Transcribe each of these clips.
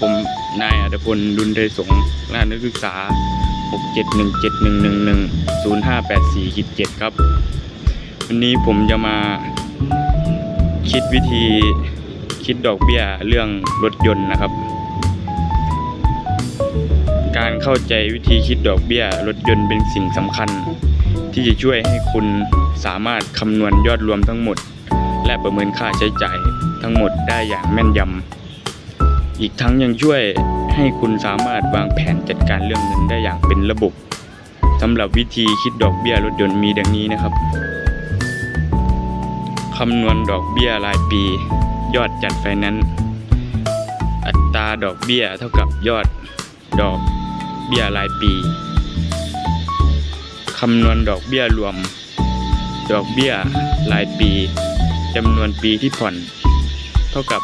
ผมนายอัตพลดุลไทยสงฆ์รหัสนักศึกษา 67171110584-7 ครับ วันนี้ผมจะมาคิดวิธีคิดดอกเบี้ยเรื่องรถยนต์นะครับ การเข้าใจวิธีคิดดอกเบี้ยรถยนต์เป็นสิ่งสำคัญ ที่จะช่วยให้คุณสามารถคำนวณยอดรวมทั้งหมด และประเมินค่าใช้จ่ายทั้งหมดได้อย่างแม่นยำ อีกทั้งยังช่วยให้คุณสามารถวางแผนจัดการเรื่องเงินได้อย่างเป็นระบบสำหรับวิธีคิดดอกเบี้ยรถยนต์มีดังนี้นะครับคำนวณดอกเบี้ยรายปี ยอดจัดไฟนนซ์อัตราดอกเบี้ยเท่ากับยอดดอกเบี้ยรายปีคำนวณดอกเบี้ยรวม ดอกเบี้ยรายปีจำนวนปีที่ผ่อน เท่ากับ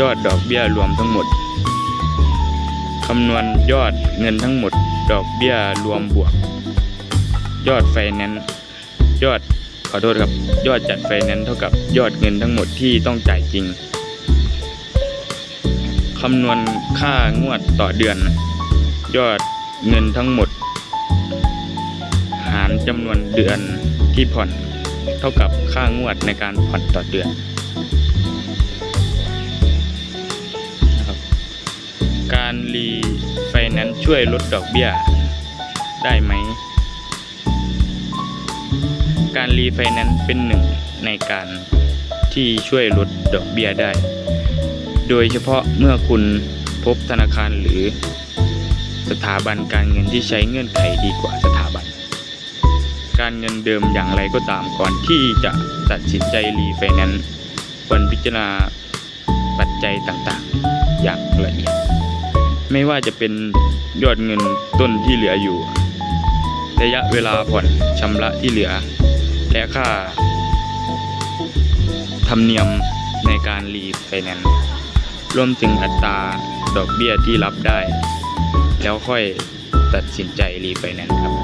ยอดดอกเบี้ยรวมทั้งหมด คำนวณยอดเงินทั้งหมด ดอกเบี้ยรวมบวก ยอดไฟแนนซ์ยอดขอโทษครับ ยอดจัดไฟแนนซ์เท่ากับยอดเงินทั้งหมดที่ต้องจ่ายจริง คำนวณค่างวดต่อเดือน ยอดเงินทั้งหมด หารจำนวนเดือนที่ผ่อน เท่ากับค่างวดในการผ่อนต่อเดือน นนซ์ช่วยลดดอกเบี้ย ได้ไหม การรีไฟแนนซ์เป็นหนึ่งในการที่ช่วยลดดอกเบี้ยได้ โดยเฉพาะเมื่อคุณพบธนาคารหรือสถาบันการเงินที่ใช้เงื่อนไขดีกว่าสถาบัน การเงินเดิมอย่างไรก็ตามก่อนที่จะตัดสินใจรีไฟแนนซ์ควรพิจารณาปัจจัยต่างๆ อย่างละเอียด ไม่ว่าจะเป็นยอดเงินต้นที่เหลืออยู่ ระยะเวลาผ่อนชำระที่เหลือ และค่า ธรรมเนียมในการรีไฟแนนซ์รวมถึงอัตราดอกเบี้ยที่รับได้ แล้วค่อยตัดสินใจรีไฟแนนซ์ครับ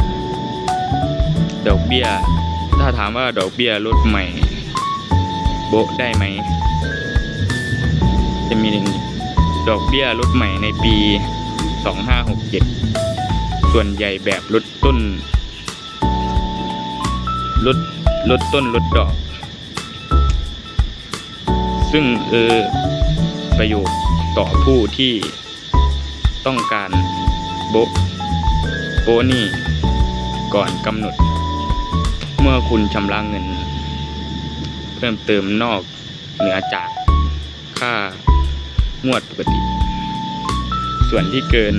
ดอกเบี้ย ถ้าถามว่าดอกเบี้ยรถใหม่ โบะได้ไหม จะมีหนึ่ง ดอกเบี้ยรถใหม่ในปี 2567 ส่วนใหญ่แบบลดต้นลดลดต้นลดดอก ซึ่งเออประโยชน์ต่อผู้ที่ต้องการโบโบนี่ก่อนกำหนด เมื่อคุณชำระเงิน เพิ่มเติมนอกเหนือจากค่า งวดปกติ ส่วนที่เกิน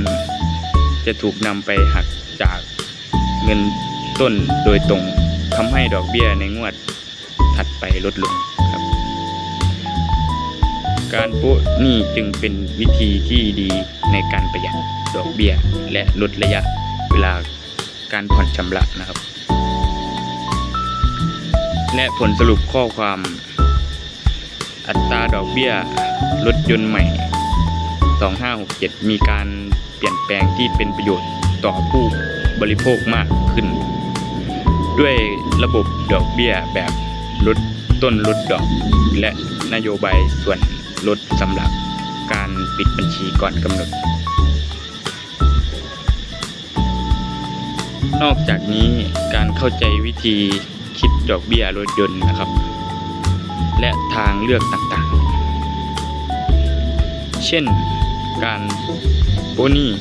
จะถูกนำไปหักจากเงินต้นโดยตรงทำให้ดอกเบี้ยในงวดถัดไปลดลงครับ การโปะหนี้จึงเป็นวิธีที่ดีในการประหยัดดอกเบี้ยและลดระยะเวลาการผ่อนชำระนะครับ และผลสรุปข้อความอัตราดอกเบี้ย รถยนต์ใหม่ 2567 มีการเปลี่ยนแปลงที่เป็นประโยชน์ต่อผู้บริโภคมากขึ้น ด้วยระบบดอกเบี้ยแบบลดต้นลดดอก และนโยบายส่วนลดสำหรับการปิดบัญชีก่อนกำหนด นอกจากนี้การเข้าใจวิธีคิดดอกเบี้ยรถยนต์นะครับ และทางเลือกต่างๆ เช่น การโปนี้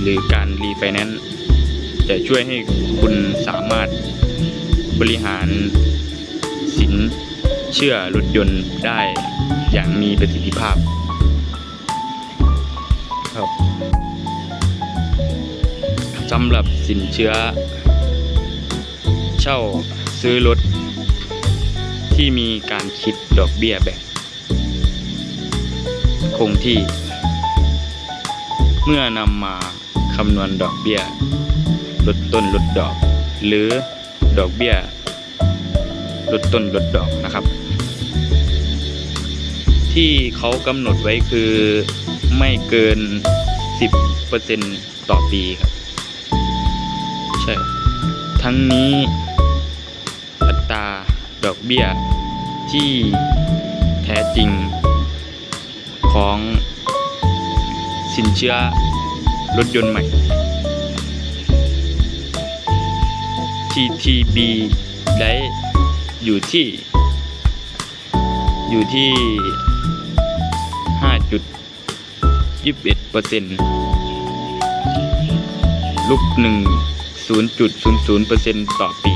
หรือการรีไฟแนนซ์จะช่วยให้คุณสามารถบริหารสินเชื่อรถยนต์ได้อย่างมีประสิทธิภาพครับสำหรับสินเชื่อ เช่าซื้อรถที่มีการคิดดอกเบี้ยแบบ คงที่ เมื่อนำมาคำนวณดอกเบี้ย ลดต้นลดดอก หรือดอกเบี้ย ลดต้นลดดอกนะครับ ที่เขากำหนดไว้คือไม่เกิน 10%ต่อปีครับ ใช่ ทั้งนี้อัตราดอกเบี้ยที่แท้จริง ของสินเชื่อรถยนต์ใหม่ TTB ได้อยู่ที่ อยู่ที่ 5.21เปอร์เซนต์ลูกหนึ่ง0.00เปอร์เซนต์ต่อปี